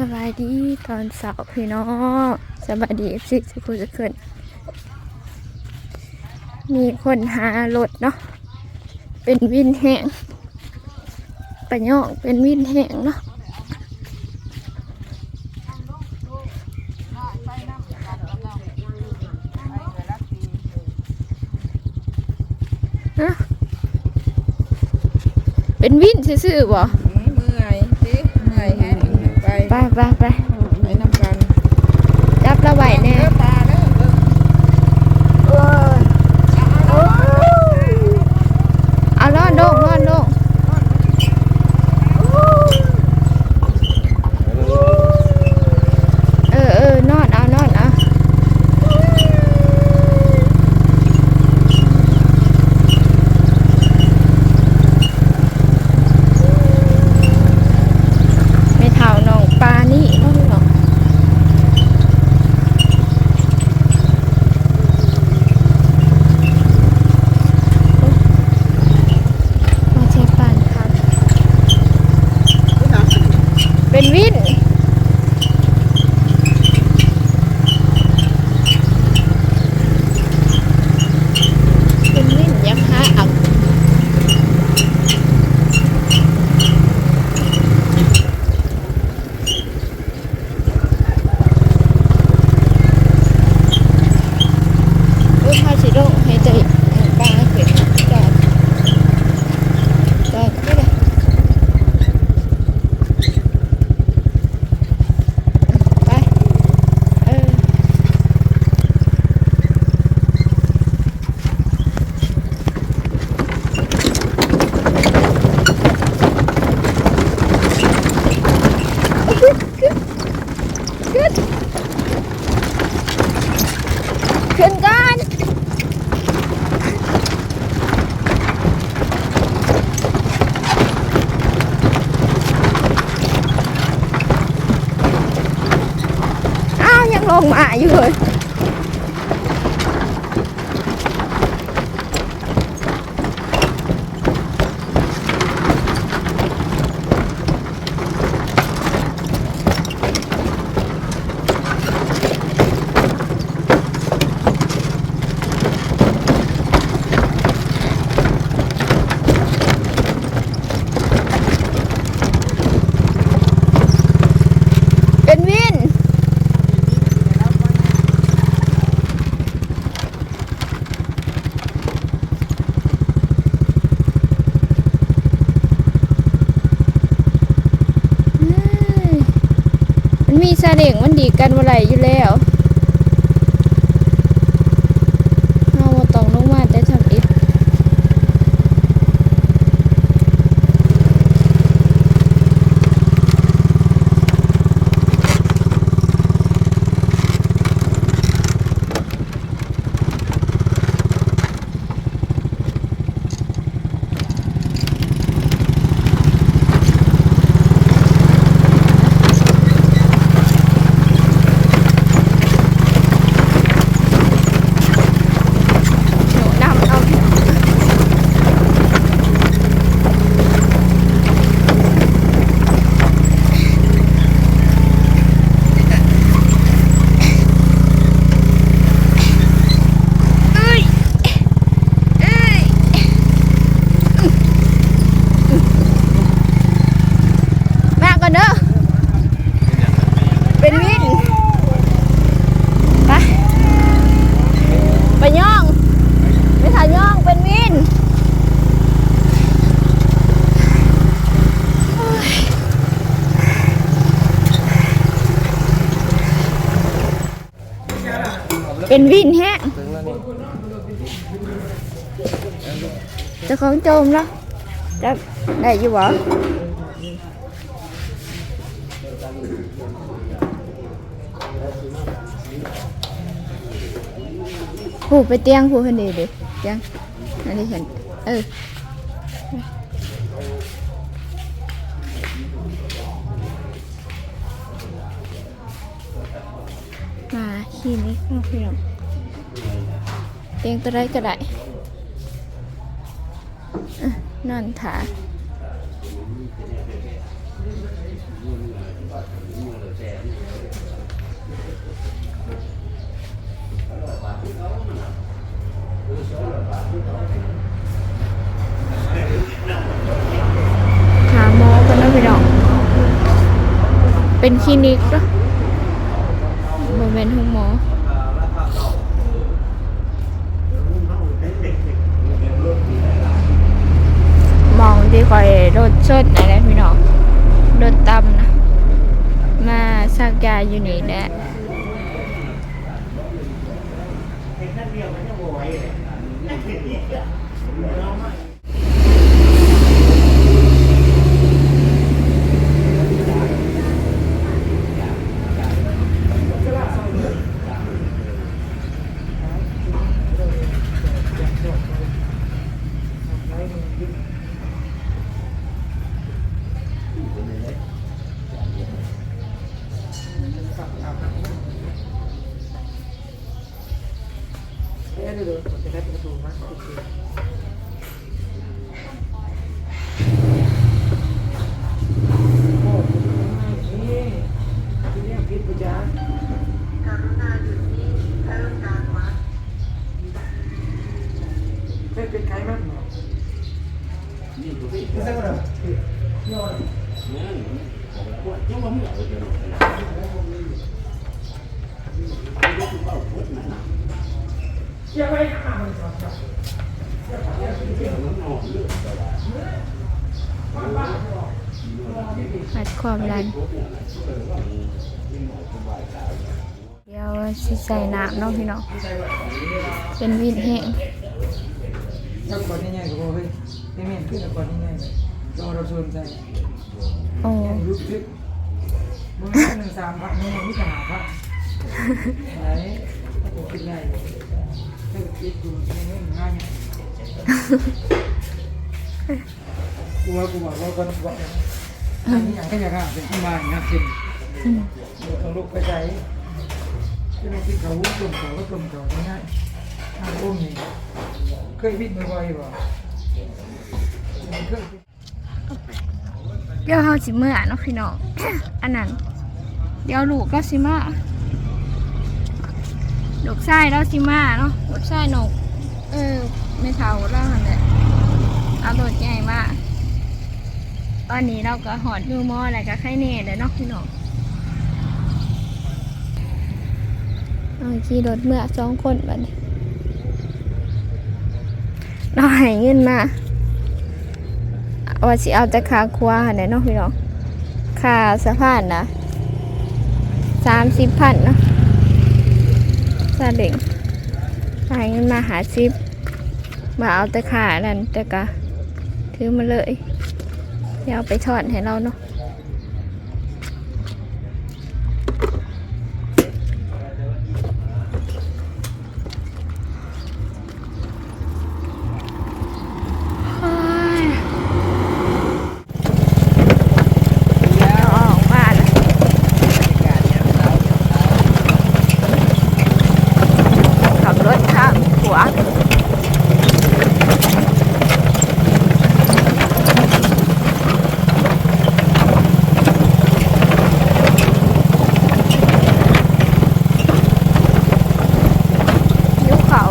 สบายดีตอนเสาร์พี่น้องสบายดีเอฟซีสกุลจะขึ้น มีคนหารถเนาะเป็นวินแห้งปะยองเป็นวินแห้งเนาะฮะเป็นวินซื่อๆบ่ ไปไปไปไปไปนำกันจับระไหวแน่ เด้อปลาเด้อเบิ่ง เอาลอดโลงลอดโลงเออเออนอนเอานอนเอาไม่เท่าน้องปลานี่เนาะพี่น้องมาเช็คปันครับ เป็นวิน เป็นวินยังหาอักอุ้ยพาสิโดให้ใจปลาเกิดจอดจอดก็ได้ ไปเออขึ้นขึ้นขึ้นขึ้นก่อนอ้าวยังลงมาอยู่เลยเป็นวิน เอ้ยมันมีซา เด็กมันดีกันบ่ไหลอยู่แล้วเราบ่ต้องลงมาแต่ทำอิฐหนูนำเอาเอ้ยเอ้ยมาก่อนเด้อ เป็นวิน ไป ไปย่อง ไม่ถ่ายย่องเป็นวินโอ้ย เป็นวินแฮะเจะของโจมแล้วจะได้อยู่บ่ผู้ไปเตียงผู้คนเดียวดิเตียงอันนี้เห็นเออ มาขี้นี้ข้างเพื่อนเตียงตัวไรก็ได้นอนถาขาหมอกันนะพี่น้อกเป็นคลินิกเนาะ รถชดนะไรพี่น้องโดนตำนะ มาสักยาอยู่นี่แหละ เนี่ยดูดูจะได้ประตูมั้ยโอ้นี่ที่นี่พิษปุจจาเป็นเป็นใครมั่งเหรอไม่ใช่ก็ได้ยอดเชื่อไว้ข้ามันก่อนครับ วัดความดันเดี๋ยวสิใส่น้ำเนาะพี่น้องเป็นวินแห้งถ้าก่อนนี่ไงก็บอกเฮ้ยไม่เม็นขึ้นก่อดีงเราเราชวนใจโอ้รู้สึกมึงหนึ่งสามพักมึงมีปัญหาพักไหนถ้าผมคิดได้ กูว่ากูบอกว่าก็บอกอันนี้อย่างแค่อย่างนั้นเป็นที่มาอย่างนั้นจริงอืมต้องลุกไปใจที่เราคิดเขากลุ่มเขาก็กลุ่มเขาง่ายๆทางอุ้มนี่เคยวิ่งบ่อยๆบ่เคยเดี๋ยวเฮาสิเมื่อเนาะพี่น้องอันนั้น เดี๋ยวลูกก็สิมา ลูกชายแล้วสิมาเนาะลูกชายนก เออไม่เท่าแล้วหั่นแหละเอารถใหญ่มาตอนนี้เราก็หอดมือหมออะไรก็ไข่เน่เลยเนาะพี่น้องเอาขี่รถเมื่อสองคนบัดนี้เราให้เงินมาว่าสิเอาแต่ค่าครัวหั่นแหละเนาะพี่น้องค่าสะพานนะสามสิบพันเนาะ ซาเด็งหายเงินมาหาซิบมาเอาแต่ขานั่นแต่กะถือมาเลยเดี๋ยวเอาไปทอดให้เราเนาะเฮ้ยเดี๋ยวออกมาแล้วขับรถข้างหัว ยุคเขา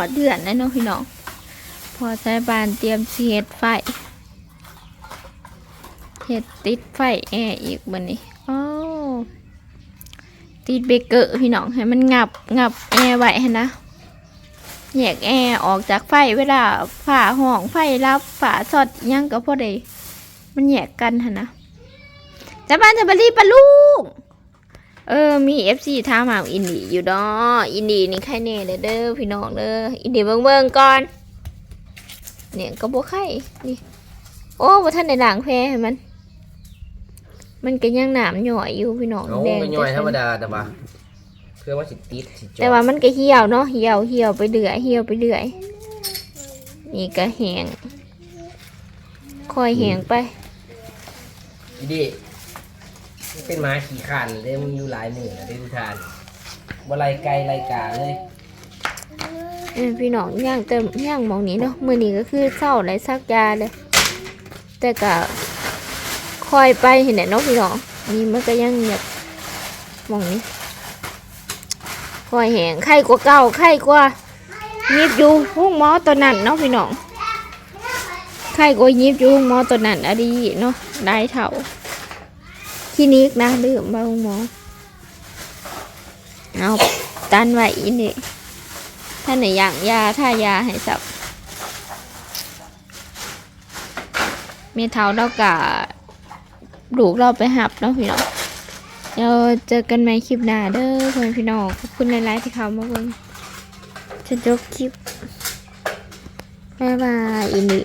อเดือนแล้วเนาะพี่น้อง พอใช้บานเตรียมสิเฮ็ดไฟเฮ็ดติดไฟแอร์อีกบันนี้โอ้ติดเบรกเกอร์พี่น้องให้มันงับงับแอร์ไว้หั่นะแยกแอร์ออกจากไฟเวลาฝาห้องไฟรับฝาสอดยังก็พอดีมันแยกกันหั่นนะจะบ้านจะบรีปะลูก เออ มีเอฟซีถามหาอินดีอยู่ดออินดีนี่ใครเน่เด้อเด้อพี่น้องเด้ออินดีเบิ่งเบิ่งก่อน เนี่ยก็บ่ไข่นี่ โอ้บ่ทันได้ล้างแพ้ให้มัน มันก็ยังหนามหน่อยอยู่พี่น้องโอ้แดงไม่ย่อยธรรมดาแต่ว่าเพื่อว่าสิติดสิจอดแต่ว่ามันก็เหี่ยวเนาะเหี่ยวเหี่ยวไปเรื่อยเหี่ยวไปเรื่อยนี่ก็แห้งค่อยแห้งไปอีดิมัน เป็นหมาขี่ขันเลยมันอยู่หลายหมื่นได้ทุกทานบ่ไรไกลไรกาเลยเออพี่น้องย่างเติมย่างมองนี้เนาะมือนี้ก็คือเศร้าไรซักยาเลย แต่ก็คอยไปเห็นไหนเนาะพี่น้องนี่มันก็ยังแบบมองนี้คอยแหงไข้กว่าเก่าไข้กว่ายิบอยู่ห้องหมอตัวนั้นเนาะพี่น้องไข้กว่ายิบอยู่ห้องหมอตัวนั้นอะดีเนาะได้เท่า ลินิกนะลืมบ้าห้องหมอเอาตันไว้อีนี่ถ้าไหนอย่างยาถ้ายาให้สับเมเท้าเรากะลูกเราไปหับเนาะพี่น้องเดี๋ยวเจอกันใหม่คลิปหน้าเด้อเพื่อนพี่น้องขอบคุณหลายๆที่เขามาเบิ่งจะจบคลิปบ๊ายบายอินดี